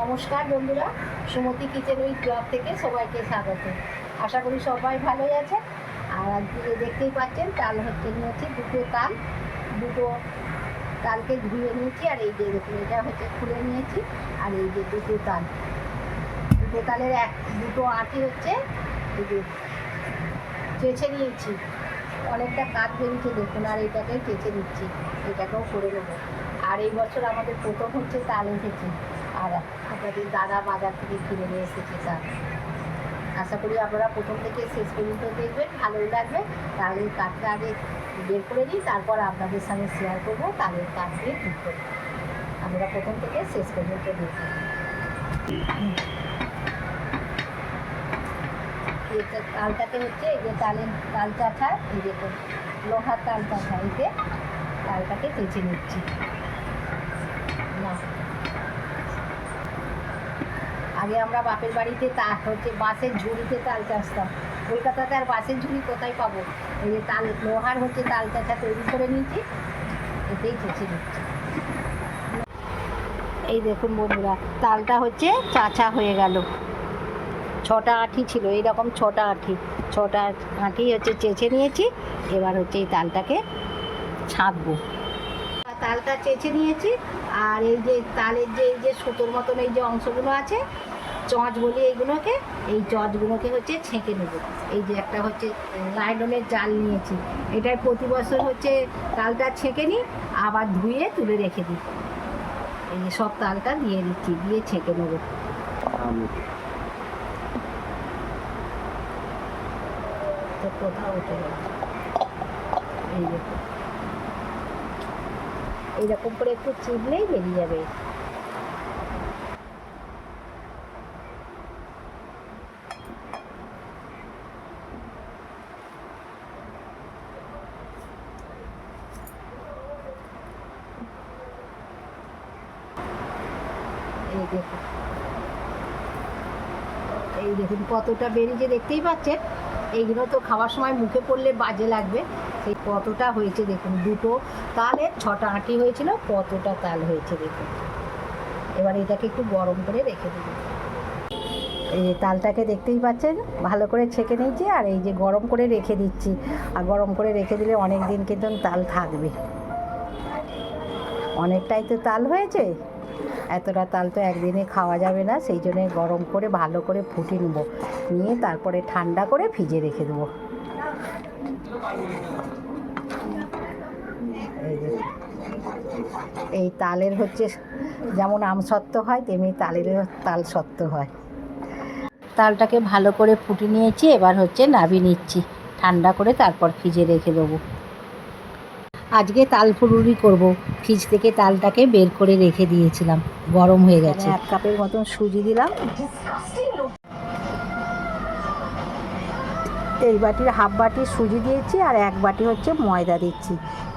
নমস্কার বন্ধুরা, সুমতি kitchen with club থেকে সবাইকে স্বাগত। আশা করি সবাই ভালোই আছে। আর আজকে দেখতেই পাচ্ছেন, তাল হচ্ছে নিয়েছি, দুটো তাল, দুটো তালকে ধুয়ে নিয়েছি, আর এই যে দেখুন, এটা হচ্ছে খুলে নিয়েছি, আর এই যে দুটো তাল। দুটো তালের এক, দুটো আটি হচ্ছে, এই যে চেঁচে নিয়েছি। অনেকটা কাঠ বেরিয়েছে, দেখুন, আর এটাকে চেঁচে নিচ্ছি, এটাকেও করে নেব। আর এই বছর আমাদের প্রথম হচ্ছে তাল এসেছে। আর আপনাদের দাদা বাজার থেকে কিনে নিয়ে এসেছে তাল আশা করি আপনারা প্রথম থেকে শেষ পর্যন্ত দেখবেন, ভালোই লাগবে। তাহলে কাঠটা আগে বের করে নিই, তারপর আপনাদের সঙ্গে শেয়ার করব, তাদের কাঠ দিয়ে কী করব আপনারা প্রথম থেকে শেষ পর্যন্ত দেখবেন এটা তালটাকে হচ্ছে, এই যে তালের তাল চাঠা এই যে লোহার তাল চাঠা এতে তালটাকে চেঁচে নিচ্ছি না আগে আমরা বাপের বাড়িতে তা হচ্ছে বাঁশের ঝুড়িতে তাল চাষতাম। কলকাতাতে আর বাঁশের ঝুড়ি কোথায় পাবো? এই যে তাল, লোহার হচ্ছে তাল চাষা তৈরি করে নিয়েছি। এতেই চেঁচে নিচ্ছি এই দেখুন বন্ধুরা, তালটা হচ্ছে চাচা হয়ে গেল। ছটা আঁঠি ছিল, এইরকম ছটা আঁঠি। ছটা আঁঠি হচ্ছে চেঁচে নিয়েছি, এবার হচ্ছে এই তালটাকে ছাঁকবো। তালটা চেঁচে নিয়েছি, আর এই যে তালের যে, এই যে সুতোর মতন এই যে অংশগুলো আছে চঁচ বলি এইগুলোকে এই চঁচগুলোকে হচ্ছে ছেঁকে নেব। এই যে একটা হচ্ছে লাইলনের জাল নিয়েছি। এটাই প্রতি বছর হচ্ছে তালটা ছেঁকে নিই আবার ধুয়ে তুলে রেখে দিই। এই যে সব তালটা দিয়ে দিচ্ছি দিয়ে ছেঁকে নেব। তো কোথাও উঠে গেল। এই দেখো। এইরকম করে একটু চিপলেই বেরিয়ে যাবে। এই দেখুন এই দেখুন কতটা বেরিয়েছে, দেখতেই পাচ্ছেন? এইগুলো তো খাওয়ার সময় মুখে পড়লে বাজে লাগবে। সেই কতটা হয়েছে দেখুন, দুটো তালের ছটা আঁটি হয়েছিল, কতটা তাল হয়েছে দেখুন। এবার এটাকে একটু গরম করে রেখে দেবো এই তালটাকে দেখতেই পাচ্ছেন, ভালো করে ছেঁকে নিয়েছি আর এই যে গরম করে রেখে দিচ্ছি। আর গরম করে রেখে দিলে অনেক দিন কিন্তু তাল থাকবে। অনেকটাই তো তাল হয়েছে? এতটা তাল তো একদিনে খাওয়া যাবে না, সেই জন্য গরম করে ভালো করে ফুটে নেব। নিয়ে তারপরে ঠান্ডা করে ফ্রিজে রেখে দেবো। এই তালের হচ্ছে যেমন আমসত্ত্ব হয়, তেমনি তালের তাল সত্ত্ব হয়। তালটাকে ভালো করে ফুটে নিয়েছি, এবার হচ্ছে নাবি নিচ্ছি। ঠান্ডা করে তারপর ফ্রিজে রেখে দেবো। আজকে তাল ফুরুরি করব। ফ্রিজ থেকে তালটাকে বের করে রেখে দিয়েছিলাম। গরম হয়ে গেছে। এক কাপের মতন সুজি দিলাম। এই বাটির হাফ বাটি সুজি দিয়েছি আর এক বাটি হচ্ছে ময়দা দিচ্ছি।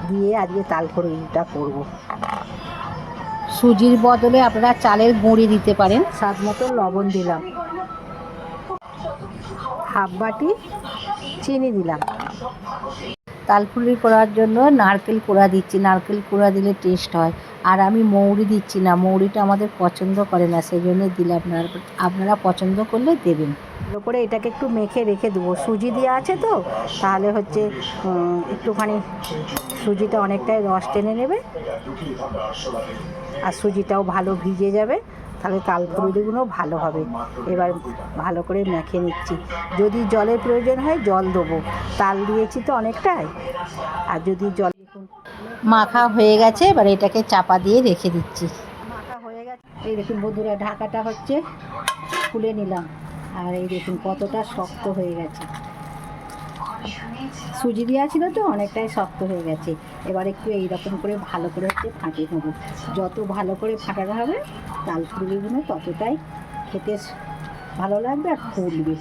দিয়ে আজকে তাল ফুরুরিটা করব। সুজির বদলে আপনারা চালের গুঁড়ি দিতে পারেন। স্বাদ মতো লবণ দিলাম। হাফ বাটি চিনি দিলাম। তালফুলি করার জন্য নারকেল কোড়া দিচ্ছি। নারকেল কোড়া দিলে টেস্ট হয়। আর আমি মৌরি দিচ্ছি না। মৌরিটা আমাদের পছন্দ করে না সেই জন্য দিলাম না আপনারা পছন্দ করলে দেবেন। ভালো করে এটাকে একটু মেখে রেখে দেবো। সুজি দেওয়া আছে তো, তাহলে হচ্ছে একটুখানি সুজিটা অনেকটাই রস টেনে নেবে। আর সুজিটাও ভালো ভিজে যাবে। তাহলে তাল ফুলুরিগুলো ভালো হবে। এবার ভালো করে মেখে নিচ্ছি। যদি জলের প্রয়োজন হয় জল দেবো। তাল দিয়েছি তো অনেকটাই। আর যদি জল মাখা হয়ে গেছে এবার এটাকে চাপা দিয়ে রেখে দিচ্ছি। মাখা হয়ে গেছে। এই দেখুন বন্ধুরা ঢাকাটা হচ্ছে খুলে নিলাম। আর এই দেখুন কতটা শক্ত হয়ে গেছে। সুজি দেওয়া ছিল তো, অনেকটাই শক্ত হয়ে গেছে। এবার একটু এইরকম করে ভালো করে হচ্ছে ফাটিয়ে নেব। যত ভালো করে ফাটানো হবে তাল ফুলগুলো ততটাই খেতে ভালো লাগবে আর ফুলবে।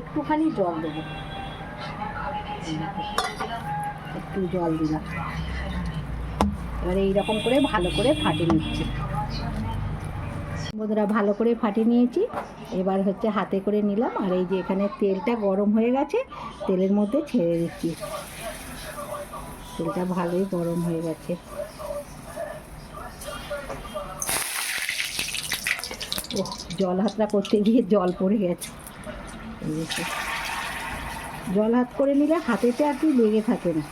একটুখানি জল দেবো। একটু জল দিলাম। এবার এইরকম করে ভালো করে ফাটিয়ে নিচ্ছি। বন্ধুরা, ভালো করে ফাটিয়ে নিয়েছি। এবার হচ্ছে হাতে করে নিলাম। আর এই যে এখানে তেলটা গরম হয়ে গেছে, তেলের মধ্যে ছেড়ে দিচ্ছি। তেলটা ভালোই গরম হয়ে গেছে। ও জল হাতটা করতে গিয়ে জল পড়ে গেছে। জল হাত করে নিলে হাতেতে আর কি লেগে থাকে না।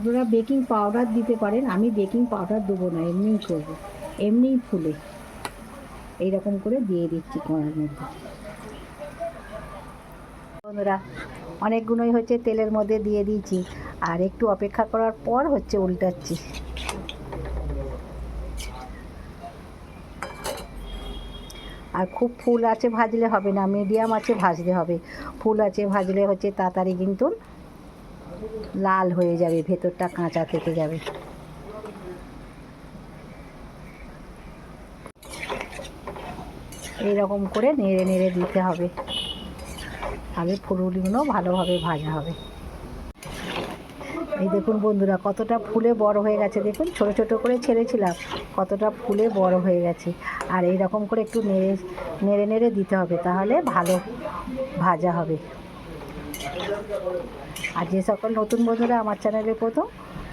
আপনারা বেকিং পাউডার দিতে পারেন, আমি বেকিং পাউডার দেবো না, এমনিই করব। এমনিই ফুলে। এইরকম করে দিয়ে দিচ্ছি কড়ার মধ্যে। বন্ধুরা, অনেকগুলোই হচ্ছে তেলের মধ্যে দিয়ে দিয়েছি, আর একটু অপেক্ষা করার পর হচ্ছে উল্টাচ্ছি। আর খুব ফুল আছে ভাজলে হবে না মিডিয়াম আছে ভাজলে হবে। ফুল আছে ভাজলে হচ্ছে তাড়াতাড়ি কিন্তু লাল হয়ে যাবে, ভেতরটা কাঁচা থেকে যাবে। এইরকম করে নেড়ে নেড়ে দিতে হবে। তাহলে ফুলগুলো ভালোভাবে ভাজা হবে। এই দেখুন বন্ধুরা, কতটা ফুলে বড় হয়ে গেছে। দেখুন, ছোট ছোট করে ছেড়েছিলাম, কতটা ফুলে বড় হয়ে গেছে। আর এই রকম করে একটু নেড়ে নেড়ে নেড়ে দিতে হবে, তাহলে ভালো ভাজা হবে। আর যে সকল নতুন বন্ধুরা আমার চ্যানেলে প্রথম,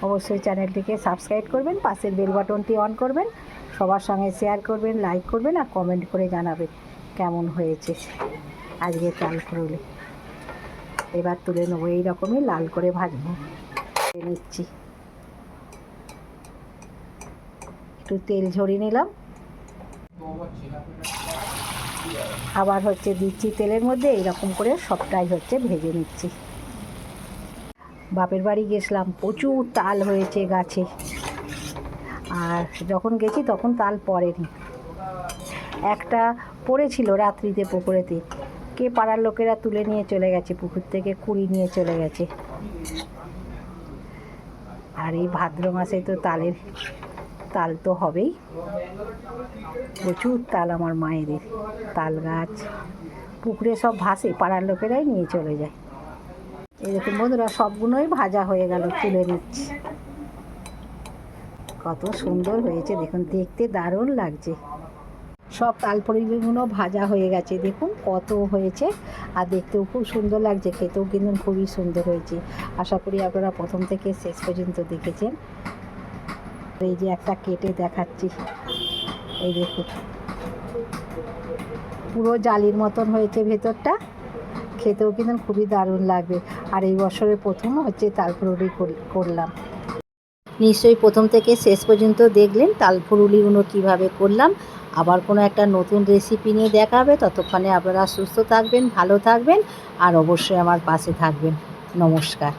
অবশ্যই চ্যানেলটিকে সাবস্ক্রাইব করবেন, পাশের বেল বাটনটি অন করবেন, সবার সঙ্গে শেয়ার করবেন, লাইক করবেন আর কমেন্ট করে জানাবেন কেমন হয়েছে। আজকে চাল করলে। এবার তুলে নেব এইরকমই লাল করে ভাজবো। ভেজে নিচ্ছি। একটু তেল ঝরিয়ে নিলাম। আবার হচ্ছে দিচ্ছি তেলের মধ্যে, এইরকম করে সবটাই হচ্ছে ভেজে নিচ্ছি। বাপের বাড়ি গেছিলাম, প্রচুর তাল হয়েছে গাছে। আর যখন গেছি তখন তাল পড়েনি। একটা পড়েছিল রাত্রিতে পুকুরেতে। কে পাড়ার লোকেরা তুলে নিয়ে চলে গেছে, পুকুর থেকে কুড়ি নিয়ে চলে গেছে। আর এই ভাদ্র মাসে তো তালের, তাল তো হবেই। প্রচুর তাল আমার মায়েদের, তাল গাছ। পুকুরে সব ভাসে, পাড়ার লোকেরাই নিয়ে চলে যায়। এই দেখুন বন্ধুরা সবগুলোই ভাজা হয়ে গেল, তুলে নিচ্ছি। কত সুন্দর হয়েছে, দেখুন, দেখতে দারুণ লাগছে। সব তালপরিগুলো ভাজা হয়ে গেছে, দেখুন কত হয়েছে। আর দেখতেও খুব সুন্দর লাগছে, খেতেও কিন্তু খুবই সুন্দর হয়েছে। আশা করি আপনারা প্রথম থেকে শেষ পর্যন্ত দেখেছেন। এই যে একটা কেটে দেখাচ্ছি, এই দেখুন। পুরো জালির মতন হয়েছে ভেতরটা। খেতেও কিন্তু খুবই দারুণ লাগবে। আর এই বছরের প্রথম হচ্ছে তালপুরুলি করলাম। নিশ্চয়ই প্রথম থেকে শেষ পর্যন্ত দেখলেন তালপুরুলিগুলো কীভাবে করলাম। আবার কোনো একটা নতুন রেসিপি নিয়ে দেখা হবে। ততক্ষণে আপনারা সুস্থ থাকবেন, ভালো থাকবেন, আর অবশ্যই আমার পাশে থাকবেন। নমস্কার।